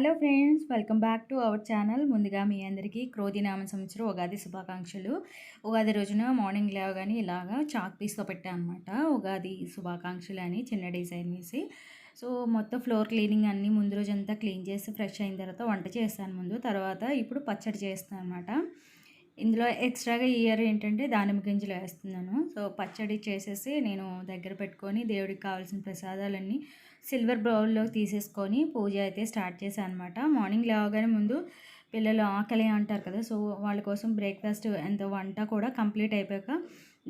Hello friends welcome back to our channel ముందుగా మీ అందరికీ క్రోధి నామ సంవత్సరం ఉగాది శుభాకాంక్షలు. ఉగాది రోజున మార్నింగ్ లేవగానే ఇలాగా చాక్ పీస్తో పెట్టాను అనమాట ఉగాది శుభాకాంక్షలు అని చిన్న డిజైన్ వేసి. సో మొత్తం ఫ్లోర్ క్లీనింగ్ అన్నీ ముందు రోజంతా క్లీన్ చేసి ఫ్రెష్ అయిన తర్వాత వంట చేస్తాను ముందు. తర్వాత ఇప్పుడు పచ్చడి చేస్తాను అనమాట ఇందులో ఎక్స్ట్రాగా ఇయర్ ఏంటంటే దానిమ్మ గింజలు వేస్తున్నాను. సో పచ్చడి చేసేసి నేను దగ్గర పెట్టుకొని దేవుడికి కావాల్సిన ప్రసాదాలన్నీ సిల్వర్ బౌల్లో తీసేసుకొని పూజ అయితే స్టార్ట్ చేశాను అనమాట మార్నింగ్ లేవగానే ముందు పిల్లలు ఆకలి అంటారు కదా సో వాళ్ళ కోసం బ్రేక్ఫాస్ట్ ఎంతో వంట కూడా కంప్లీట్ అయిపోయాక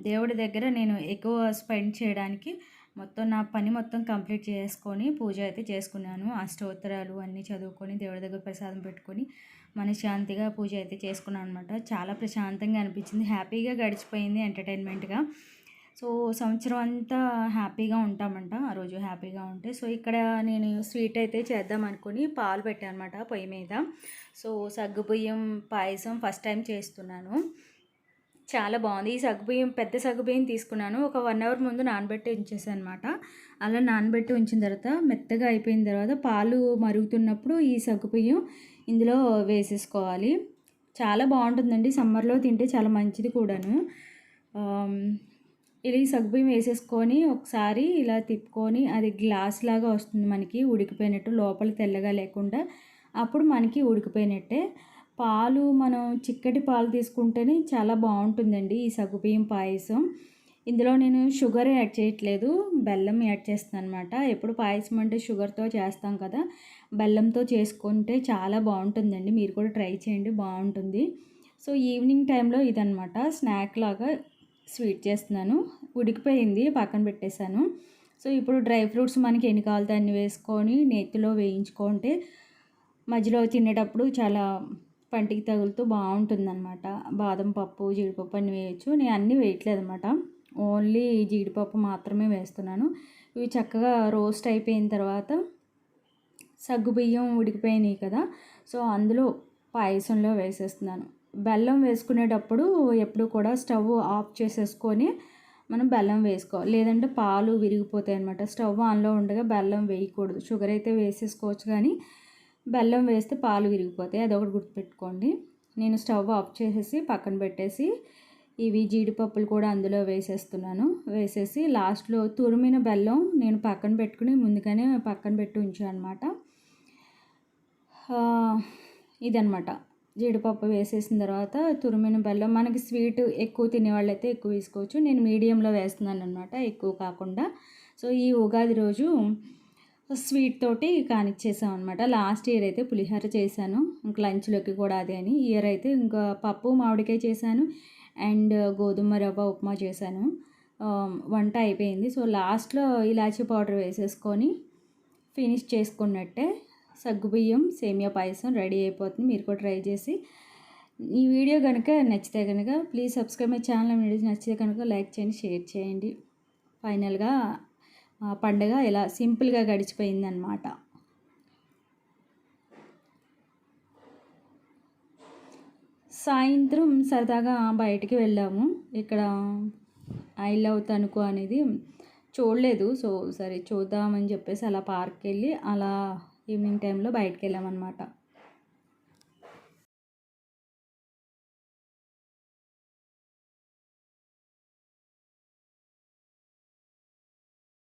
దేవుడి దగ్గర నేను ఎక్కువ స్పెండ్ చేయడానికి మొత్తం నా పని మొత్తం కంప్లీట్ చేసుకొని పూజ అయితే చేసుకున్నాను. అష్టోత్తరాలు అన్నీ చదువుకొని దేవుడి దగ్గర ప్రసాదం పెట్టుకొని మనశ్శాంతిగా పూజ అయితే చేసుకున్నాను అనమాట చాలా ప్రశాంతంగా అనిపించింది. హ్యాపీగా గడిచిపోయింది ఎంటర్టైన్మెంట్గా. సో సంవత్సరం అంతా హ్యాపీగా ఉంటామంట. ఆ రోజు హ్యాపీగా ఉంటే. సో ఇక్కడ నేను స్వీట్ అయితే చేద్దాం అనుకుని పాలు పెట్టాను అనమాట పొయ్యి మీద. సో సగ్గుబియ్యం పాయసం ఫస్ట్ టైం చేస్తున్నాను. చాలా బాగుంది. ఈ సగ్గుబియ్యం పెద్ద సగ్గుబియ్యం తీసుకున్నాను. ఒక వన్ అవర్ ముందు నానబెట్టి ఉంచేసాను అనమాట అలా నానబెట్టి ఉంచిన తర్వాత మెత్తగా అయిపోయిన తర్వాత పాలు మరుగుతున్నప్పుడు ఈ సగ్గుబియ్యం ఇందులో వేసేసుకోవాలి. చాలా బాగుంటుందండి. సమ్మర్లో తింటే చాలా మంచిది కూడాను. ఇలా ఈ సగ్గుబియ్యం వేసేసుకొని ఒకసారి ఇలా తిప్పుకొని అది గ్లాస్ లాగా వస్తుంది మనకి. ఉడికిపోయినట్టు లోపల తెల్లగా లేకుండా అప్పుడు మనకి ఉడికిపోయినట్టే. పాలు మనం చిక్కటి పాలు తీసుకుంటేనే చాలా బాగుంటుందండి ఈ సగ్గుబియ్యం పాయసం. ఇందులో నేను షుగర్ యాడ్ చేయట్లేదు బెల్లం యాడ్ చేస్తాను అనమాట ఎప్పుడు పాయసం అంటే షుగర్తో చేస్తాం కదా బెల్లంతో చేసుకుంటే చాలా బాగుంటుందండి. మీరు కూడా ట్రై చేయండి బాగుంటుంది. సో ఈవినింగ్ టైంలో ఇదనమాట స్నాక్ లాగా స్వీట్ చేస్తున్నాను. ఉడికిపోయింది పక్కన పెట్టేశాను. సో ఇప్పుడు డ్రై ఫ్రూట్స్ మనకి ఎన్ని కావాలితే అన్ని వేసుకొని నేతిలో వేయించుకుంటే మధ్యలో తినేటప్పుడు చాలా పంటికి తగులుతూ బాగుంటుందన్నమాట. బాదం పప్పు జీడిపప్పు అన్నీ వేయచ్చు. నేను అన్నీ వేయట్లేదు అనమాట ఓన్లీ జీడిపప్పు మాత్రమే వేస్తున్నాను. ఇవి చక్కగా రోస్ట్ అయిపోయిన తర్వాత సగ్గుబియ్యం ఉడికిపోయినాయి కదా సో అందులో పాయసంలో వేసేస్తున్నాను. బెల్లం వేసుకునేటప్పుడు ఎప్పుడు కూడా స్టవ్ ఆఫ్ చేసేసుకొని మనం బెల్లం వేసుకోవాలి. లేదంటే పాలు విరిగిపోతాయి అనమాట స్టవ్ ఆన్లో ఉండగా బెల్లం వేయకూడదు. షుగర్ అయితే వేసేసుకోవచ్చు కానీ బెల్లం వేస్తే పాలు విరిగిపోతాయి అదొకటి గుర్తుపెట్టుకోండి. నేను స్టవ్ ఆఫ్ చేసేసి పక్కన పెట్టేసి ఇవి జీడిపప్పులు కూడా అందులో వేసేస్తున్నాను. వేసేసి లాస్ట్లో తురిమిన బెల్లం నేను పక్కన పెట్టుకుని ముందుగానే పక్కన పెట్టి ఉంచాను అనమాట ఇదనమాట జీడిపప్పు వేసేసిన తర్వాత తురిమిన బెల్లం మనకి స్వీట్ ఎక్కువ తినేవాళ్ళైతే ఎక్కువ వేసుకోవచ్చు. నేను మీడియంలో వేస్తున్నాను అనమాట ఎక్కువ కాకుండా. సో ఈ ఉగాది రోజు స్వీట్ తోటి కానిచ్చేసాం అనమాట లాస్ట్ ఇయర్ అయితే పులిహోర చేశాను. ఇంకా లంచ్లోకి కూడా అదే అని. ఇయర్ అయితే ఇంకా పప్పు మామిడికాయ చేశాను. అండ్ గోధుమ రవ్వ ఉప్మా చేశాను. వంట అయిపోయింది. సో లాస్ట్లో ఇలాచీ పౌడర్ వేసేసుకొని ఫినిష్ చేసుకున్నట్టే సగ్గుబియ్యం సేమియా పాయసం రెడీ అయిపోతుంది. మీరు కూడా ట్రై చేసి ఈ వీడియో కనుక నచ్చితే కనుక please subscribe my channel. Videos నచ్చితే కనుక లైక్ చేయండి షేర్ చేయండి. ఫైనల్గా పండుగ ఇలా సింపుల్గా గడిచిపోయిందనమాట సాయంత్రం సరదాగా బయటికి వెళ్ళాము. ఇక్కడ ఐ లవ్ తణుకు అనేది చూడలేదు. సో సరే చూద్దామని చెప్పేసి అలా పార్క్కి వెళ్ళి అలా ఈవినింగ్ టైంలో బయటకు వెళ్ళామన్నమాట.